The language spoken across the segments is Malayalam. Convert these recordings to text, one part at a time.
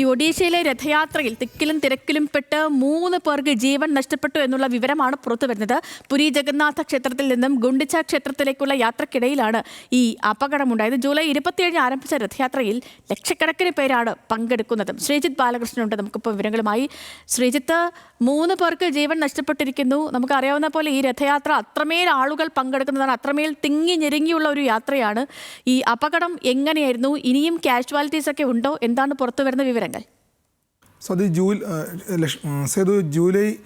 ഈ ഒഡീഷയിലെ രഥയാത്രയിൽ തിക്കിലും തിരക്കിലും പെട്ട് മൂന്ന് പേർക്ക് ജീവൻ നഷ്ടപ്പെട്ടു എന്നുള്ള വിവരമാണ് പുറത്തു വരുന്നത്. പുരി ജഗന്നാഥ ക്ഷേത്രത്തിൽ നിന്നും ഗുണ്ടിച്ച ക്ഷേത്രത്തിലേക്കുള്ള യാത്രക്കിടയിലാണ് ഈ അപകടമുണ്ടായത്. ജൂലൈ ഇരുപത്തിയേഴിന് ആരംഭിച്ച രഥയാത്രയിൽ ലക്ഷക്കണക്കിന് പേരാണ് പങ്കെടുക്കുന്നത്. ശ്രീജിത്ത് ബാലകൃഷ്ണനുണ്ട് നമുക്കിപ്പോൾ വിവരങ്ങളുമായി. ശ്രീജിത്ത് മൂന്ന് പേർക്ക് ജീവൻ നഷ്ടപ്പെട്ടിരിക്കുന്നു. നമുക്കറിയാവുന്ന പോലെ ഈ രഥയാത്ര അത്രമേൽ ആളുകൾ പങ്കെടുക്കുന്നതാണ്. അത്രമേൽ തിങ്ങി ഞെരുങ്ങിയുള്ള ഒരു യാത്രയാണ്. ഈ അപകടം എങ്ങനെയായിരുന്നു? ഇനിയും കാഷ്വാലിറ്റീസ് ഒക്കെ ഉണ്ടോ? എന്താണ് പുറത്തു വരുന്ന വിവരങ്ങൾ? സോ സതി ജൂൽ സേതു ജൂലൈ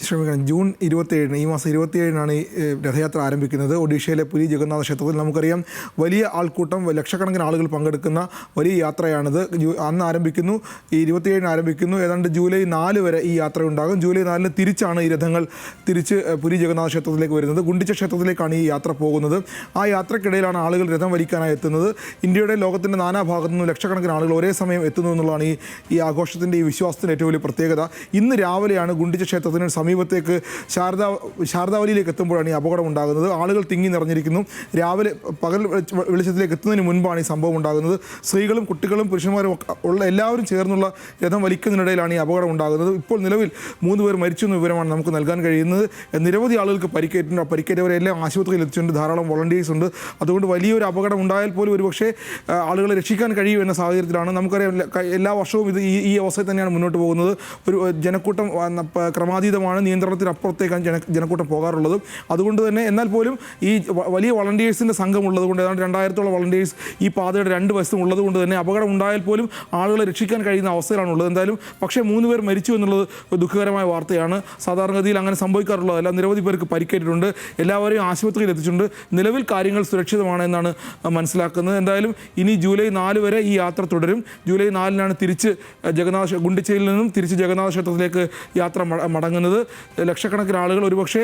ക്ഷമിക്കണം ജൂൺ ഇരുപത്തിയേഴിന് ഈ മാസം ഇരുപത്തിയേഴിനാണ് ഈ രഥയാത്ര ആരംഭിക്കുന്നത്. ഒഡീഷയിലെ പുരി ജഗന്നാഥ ക്ഷേത്രത്തിൽ നമുക്കറിയാം വലിയ ആൾക്കൂട്ടം ലക്ഷക്കണക്കിന് ആളുകൾ പങ്കെടുക്കുന്ന വലിയ യാത്രയാണിത്. അന്ന് ആരംഭിക്കുന്നു ഈ ഇരുപത്തിയേഴിന് ആരംഭിക്കുന്നു. ഏതാണ്ട് ജൂലൈ നാല് വരെ ഈ യാത്ര ഉണ്ടാകും ജൂലൈ നാലിന് തിരിച്ചാണ് ഈ രഥങ്ങൾ തിരിച്ച് പുരി ജഗന്നാഥ ക്ഷേത്രത്തിലേക്ക് വരുന്നത്. ഗുണ്ടിച്ച ക്ഷേത്രത്തിലേക്കാണ് ഈ യാത്ര പോകുന്നത്. ആ യാത്രക്കിടയിലാണ് ആളുകൾ രഥം വലിക്കാനായി എത്തുന്നത്. ഇന്ത്യയുടെ ലോകത്തിന്റെ നാനാഭാഗത്തു നിന്നും ലക്ഷക്കണക്കിന് ആളുകൾ ഒരേ സമയം എത്തുന്നു എന്നുള്ളതാണ് ഈ ഈ ആഘോഷത്തിന്റെ ഈ വിശ്വാസത്തിന്റെ ഏറ്റവും വലിയ പ്രത്യേകത. ഇന്ന് രാവിലെയാണ് ഗുണ്ടിച്ച ക്ഷേത്രത്തിന് സമീപത്തേക്ക് ശാരദ ശാരദാവലിയിലേക്ക് എത്തുമ്പോഴാണ് ഈ അപകടം ഉണ്ടാകുന്നത്. ആളുകൾ തിങ്ങി നിറഞ്ഞിരിക്കുന്നു. രാവിലെ പകൽ വെളിച്ച- വെളിച്ചത്തിലേക്ക് എത്തുന്നതിന് മുൻപാണ് ഈ സംഭവം ഉണ്ടാകുന്നത്. സ്ത്രീകളും കുട്ടികളും പുരുഷന്മാരും ഉള്ള എല്ലാവരും ചേർന്നുള്ള രഥം വലിക്കുന്നതിനിടയിലാണ് ഈ അപകടം ഉണ്ടാകുന്നത്. ഇപ്പോൾ നിലവിൽ മൂന്ന് പേർ മരിച്ചു എന്ന വിവരമാണ് നമുക്ക് നൽകാൻ കഴിയുന്നത്. നിരവധി ആളുകൾക്ക് പരിക്കേറ്റിട്ടുണ്ട്. ആ പരിക്കേറ്റവരെല്ലാം ആശുപത്രിയിൽ എത്തിച്ചിട്ടുണ്ട് ധാരാളം വോളണ്ടിയേഴ്സ് ഉണ്ട്. അതുകൊണ്ട് വലിയൊരു അപകടം ഉണ്ടായാൽ പോലും ഒരുപക്ഷെ ആളുകളെ രക്ഷിക്കാൻ കഴിയും എന്ന സാഹചര്യത്തിലാണ്. നമുക്കറിയാം എല്ലാ- വർഷവും ഇത് ഈ ഈ അവസ്ഥയിൽ തന്നെയാണ് മുന്നോട്ട് പോകുന്നത്. ഒരു ജനക്കൂട്ടം ആ, ക്രമാതീതമാണ് നിയന്ത്രണത്തിനപ്പുറത്തേക്കാണ് ജന ജനക്കൂട്ടം പോകാറുള്ളത്. അതുകൊണ്ട് തന്നെ എന്നാൽ പോലും ഈ വലിയ വളണ്ടിയേഴ്സിന്റെ സംഘം ഉള്ളതുകൊണ്ട് ഏതാണ്ട് രണ്ടായിരത്തോളം വളണ്ടിയേഴ്സ് ഈ പാതയുടെ രണ്ട് വശത്തും ഉള്ളത് കൊണ്ട് തന്നെ അപകടം ഉണ്ടായാൽ പോലും ആളുകളെ രക്ഷിക്കാൻ കഴിയുന്ന അവസ്ഥയിലാണ് ഉള്ളത് എന്തായാലും പക്ഷേ മൂന്ന് പേർ മരിച്ചു എന്നുള്ളത് ദുഃഖകരമായ വാർത്തയാണ്. സാധാരണഗതിയിൽ അങ്ങനെ സംഭവിക്കാറുള്ളതല്ല. നിരവധി പേർക്ക് പരിക്കേറ്റിട്ടുണ്ട്. എല്ലാവരെയും ആശുപത്രിയിൽ എത്തിച്ചിട്ടുണ്ട്. നിലവിൽ കാര്യങ്ങൾ സുരക്ഷിതമാണ് എന്നാണ് മനസ്സിലാക്കുന്നത്. എന്തായാലും ഇനി ജൂലൈ നാല് വരെ ഈ യാത്ര തുടരും. ജൂലൈ നാലിനാണ് തിരിച്ച് ജഗന്നാഥ ഗുണ്ടിച്ചയിൽ നിന്നും തിരിച്ച് ജഗന്നാഥ ക്ഷേത്രത്തിലേക്ക് യാത്ര മട- മടങ്ങുന്നത് ലക്ഷക്കണക്കിന് ആളുകൾ ഒരുപക്ഷെ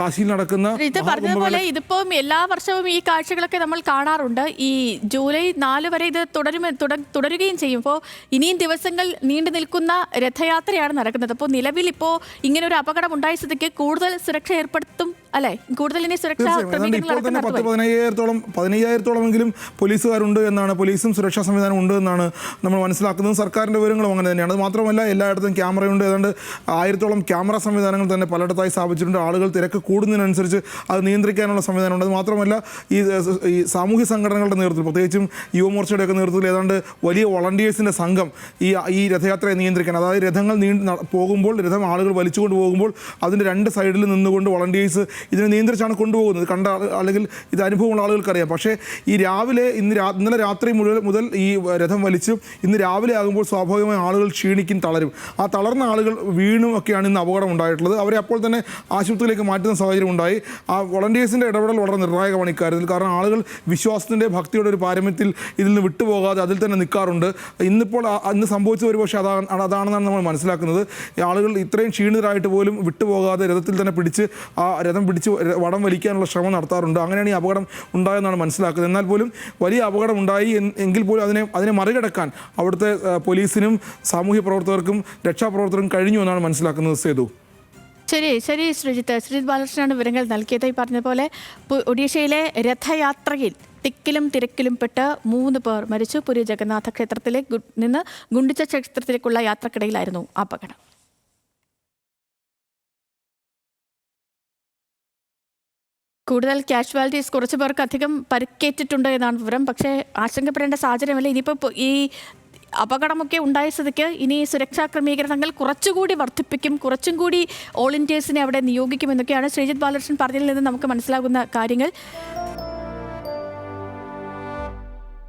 കാശിയിൽ നടക്കുന്ന ഇത് പറഞ്ഞതുപോലെ ഇതിപ്പോ എല്ലാ വർഷവും ഈ കാഴ്ചകളൊക്കെ നമ്മൾ കാണാറുണ്ട്. ഈ ജൂലൈ നാല് വരെ ഇത് തുടരും തുട- തുടരുകയും ചെയ്യും. ഇപ്പോൾ ഇനിയും ദിവസങ്ങൾ നീണ്ടു നിൽക്കുന്ന രഥയാത്രയാണ് നടക്കുന്നത്. അപ്പോൾ നിലവിൽ ഇപ്പോൾ ഇങ്ങനെ ഒരു അപകടം ഉണ്ടായ സ്ഥിതിക്ക് കൂടുതൽ സുരക്ഷ ഏർപ്പെടുത്തും അല്ലെ? കൂടുതൽ ഇനി സുരക്ഷാ ഇപ്പോൾ തന്നെ പത്ത് പതിനയ്യായിരത്തോളം പതിനയ്യായിരത്തോളമെങ്കിലും പോലീസുകാരുണ്ട് എന്നാണ് പോലീസും സുരക്ഷാ സംവിധാനം ഉണ്ട് എന്നാണ് നമ്മൾ മനസ്സിലാക്കുന്നത്. സർക്കാരിന്റെ വിവരങ്ങളും അങ്ങനെ തന്നെയാണ്. അത് മാത്രമല്ല എല്ലായിടത്തും ക്യാമറയുണ്ട്. ഏതാണ്ട് ആയിരത്തോളം ക്യാമറ സംവിധാനങ്ങൾ തന്നെ പലയിടത്തായി സ്ഥാപിച്ചിട്ടുണ്ട്. ആളുകൾ തിരക്ക് കൂടുന്നതിനനുസരിച്ച് അത് നിയന്ത്രിക്കാനുള്ള സംവിധാനമുണ്ട്. അത് മാത്രമല്ല ഈ ഈ സാമൂഹ്യ സംഘടനകളുടെ നേതൃത്വത്തിൽ പ്രത്യേകിച്ചും യുവമോർച്ചയുടെയൊക്കെ നേതൃത്വത്തിൽ ഏതാണ്ട് വലിയ വളണ്ടിയേഴ്സിന്റെ സംഘം ഈ ഈ രഥയാത്രയെ നിയന്ത്രിക്കാൻ അതായത് രഥങ്ങൾ നീ പോകുമ്പോൾ രഥം ആളുകൾ വലിച്ചുകൊണ്ട് പോകുമ്പോൾ അതിന്റെ രണ്ട് സൈഡിൽ നിന്നുകൊണ്ട് വളണ്ടിയേഴ്സ് ഇതിനെ നിയന്ത്രിച്ചാണ് കൊണ്ടുപോകുന്നത്. കണ്ട അല്ലെങ്കിൽ ഇത് അനുഭവമുള്ള ആളുകൾക്കറിയാം. പക്ഷേ ഈ രാവിലെ ഇന്ന് രാ ഇന്നലെ രാത്രി മുഴുവൻ മുതൽ ഈ രഥം വലിച്ച് ഇന്ന് രാവിലെ ആകുമ്പോൾ സ്വാഭാവികമായി ആളുകൾ ക്ഷീണിക്കും തളരും. ആ തളർന്ന ആളുകൾ വീണും ഒക്കെയാണ് ഇന്ന് അപകടം ഉണ്ടായിട്ടുള്ളത്. അവരെ അപ്പോൾ തന്നെ ആശുപത്രിയിലേക്ക് മാറ്റുന്ന സാഹചര്യം ഉണ്ടായി. ആ വളണ്ടിയേഴ്സിന്റെ ഇടപെടൽ വളരെ നിർണായകമാണ് ഇക്കാര്യത്തിൽ കാരണം ആളുകൾ വിശ്വാസത്തിന്റെ ഭക്തിയുടെ ഒരു പാരമ്യത്തിൽ ഇതിൽ നിന്ന് വിട്ടുപോകാതെ അതിൽ തന്നെ നിൽക്കാറുണ്ട്. ഇന്നിപ്പോൾ ഇന്ന് സംഭവിച്ചത് ഒരു പക്ഷേ അതാണ് അതാണെന്നാണ് നമ്മൾ മനസ്സിലാക്കുന്നത്. ആളുകൾ ഇത്രയും ക്ഷീണിതരായിട്ട് പോലും വിട്ടുപോകാതെ രഥത്തിൽ തന്നെ പിടിച്ച് ആ രഥം പിടിച്ച് വടം വലിക്കാനുള്ള ശ്രമം നടത്താറുണ്ട്. അങ്ങനെയാണ് ഈ അപകടം ഉണ്ടായെന്നാണ് മനസ്സിലാക്കുന്നത്. എന്നാൽ പോലും വലിയ അപകടം ഉണ്ടായി എങ്കിൽ പോലും അതിനെ അതിനെ മറികടക്കാൻ അവിടുത്തെ പോലീസിനും സാമൂഹ്യ പ്രവർത്തകർക്കും രക്ഷാപ്രവർത്തകർക്കും കഴിഞ്ഞു എന്നാണ് മനസ്സിലാക്കുന്നത് സേതു. ശരി ശരി ശ്രീജിത്ത്. ശ്രീജിത് ബാലകൃഷ്ണനാണ് വിവരങ്ങൾ നൽകിയത്. ഈ പറഞ്ഞതുപോലെ ഒഡീഷയിലെ രഥയാത്രയിൽ തിക്കിലും തിരക്കിലും പെട്ട് മൂന്ന് പേർ മരിച്ചു. പുരി ജഗന്നാഥ ക്ഷേത്രത്തിലെ നിന്ന് ഗുണ്ടിച്ച ക്ഷേത്രത്തിലേക്കുള്ള യാത്രക്കിടയിലായിരുന്നു അപകടം. കൂടുതൽ കാഷ്വാലിറ്റീസ് കുറച്ച് പേർക്ക് അധികം പരിക്കേറ്റിട്ടുണ്ട് എന്നാണ് വിവരം. പക്ഷേ ആശങ്കപ്പെടേണ്ട സാഹചര്യമല്ല. ഇനിയിപ്പോൾ ഈ അപകടമൊക്കെ ഉണ്ടായ സ്ഥിതിക്ക് ഇനി സുരക്ഷാ ക്രമീകരണങ്ങൾ കുറച്ചുകൂടി വർദ്ധിപ്പിക്കും കുറച്ചും കൂടി ഓൾ ഇന്ത്യേഴ്സിനെ അവിടെ നിയോഗിക്കും എന്നൊക്കെയാണ് ശ്രീജിത് ബാലകൃഷ്ണൻ പറഞ്ഞതിൽ നിന്ന് നമുക്ക് മനസ്സിലാകുന്ന കാര്യങ്ങൾ.